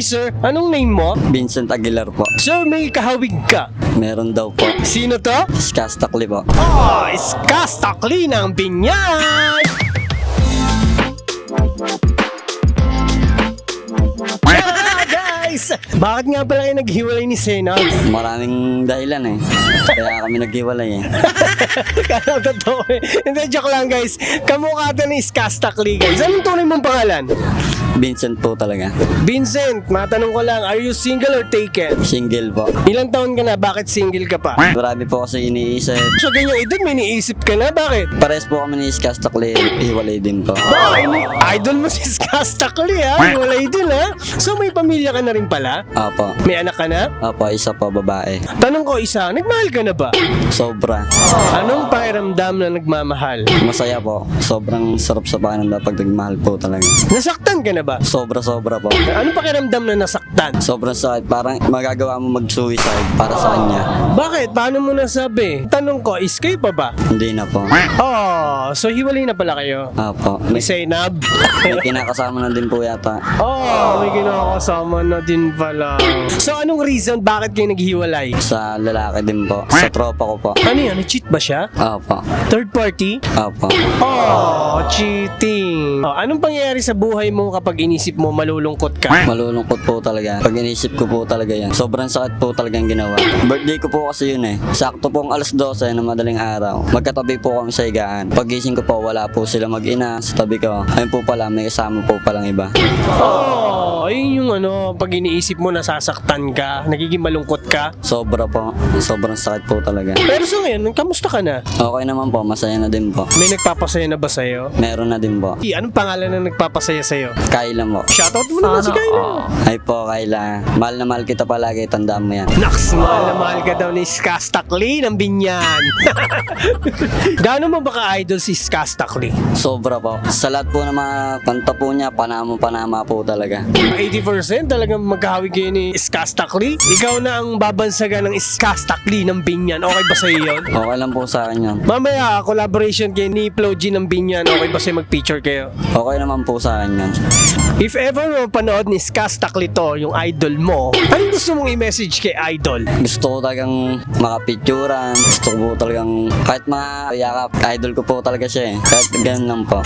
Hi sir, anong name mo? Vincent Aguilar po. Sir, may kahawig ka. Meron daw po. Sino to? Skastakli po. Oh, Skastakli ng Binyan! Ah, guys! Bakit nga pala kayo naghiwalay ni Sena? Maraming dahilan eh. Kaya kami naghiwalay eh. Kaya totoo eh. Hindi, joke lang guys. Kamukha to ni Skastakli guys. Anong tunay mong pangalan? Vincent po talaga. Vincent, matanong ko lang, are you single or taken? Single po. Ilang taon ka na? Bakit single ka pa? Marami po kasi iniisip. So ganyang edad, may niisip ka na? Bakit? Pares po kami ni Skastakli. Hiwalay din po. Ba, idol mo si Skastakli ha? Walay din ha? So may pamilya ka na rin pala? Opo. May anak ka na? Opo, isa po babae. Tanong ko isa, nagmahal ka na ba? Sobra. Anong pakiramdam na nagmamahal? Masaya po. Sobrang sarap sa pakiramdam pag nagmahal po talaga. Nasaktan ka na ba? Sobra-sobra po. Anong pakiramdam na nasaktan? Sobrang sakit. Parang magagawa mo mag-suicide para sa kanya. Bakit? Paano mo nasabi? Tanong ko, is kayo pa ba? Hindi na po. Oh, so hiwalay na pala kayo? Opo. May May, Zainab? may kinakasama na din po yata. Oh, may kinakasama na din pala. So anong reason bakit kayo naghiwalay? Sa lalaki din po. Sa tropa ko po. Ano yan? Cheat ba siya? Opo. Third party? Opo. Oh, cheating. Oh, anong pangyayari sa buhay mo kapag inisip mo malulungkot ka? Malulungkot po talaga. Pag inisip ko po talaga yan. Sobrang sakit po talagang ginawa. Birthday ko po kasi yun eh. Sakto pong alas 12 ng madaling araw. Magkatabi po kami sa higaan. Pagising ko po, wala po sila mag-ina sa tabi ko. Ayun po pala, may kasama po palang iba. Oh, ayun yung ano, pag iniisip mo nasasaktan ka, nagiging malungkot ka. Sobra po. Sobrang sakit po talaga. Pero sa ngayon, kamusta ka na? Okay naman po, masaya na din po. May nagpapasaya na ba sa'yo? Meron na din po. Eh, Anong pangalan na nagpapasaya sa'yo? Kyla mo. Shoutout mo naman si Kyla. Ay po, Kyla. Mahal na mahal kita palagi. Tandaan mo yan. Naks, mahal na mahal ka daw ni Skastakli ng Binyan. Gaano mo ba ka-idol si Skastakli? Sobra po. Sa lahat po ng mga kanta po niya, panamo-panama po talaga. 80% talagang magkahawig kayo ni Skastakli? Ikaw na ang babansagan ng Skastakli ng Binyan. Okay ba sa'yo yun? Okay lang po sa akin yun. Mamaya, collaboration kayo ni Flo G ng Binyan. Okay ba sa'yo mag-feature kayo? Okay naman po sa akin yun. If ever mo panood ni Skastakli to, yung idol mo, anong gusto mong i-message kay idol? Gusto ko talagang makapicturan. Gusto ko po talagang kahit mga yakap, idol ko po talaga siya eh. Kahit ganun lang po.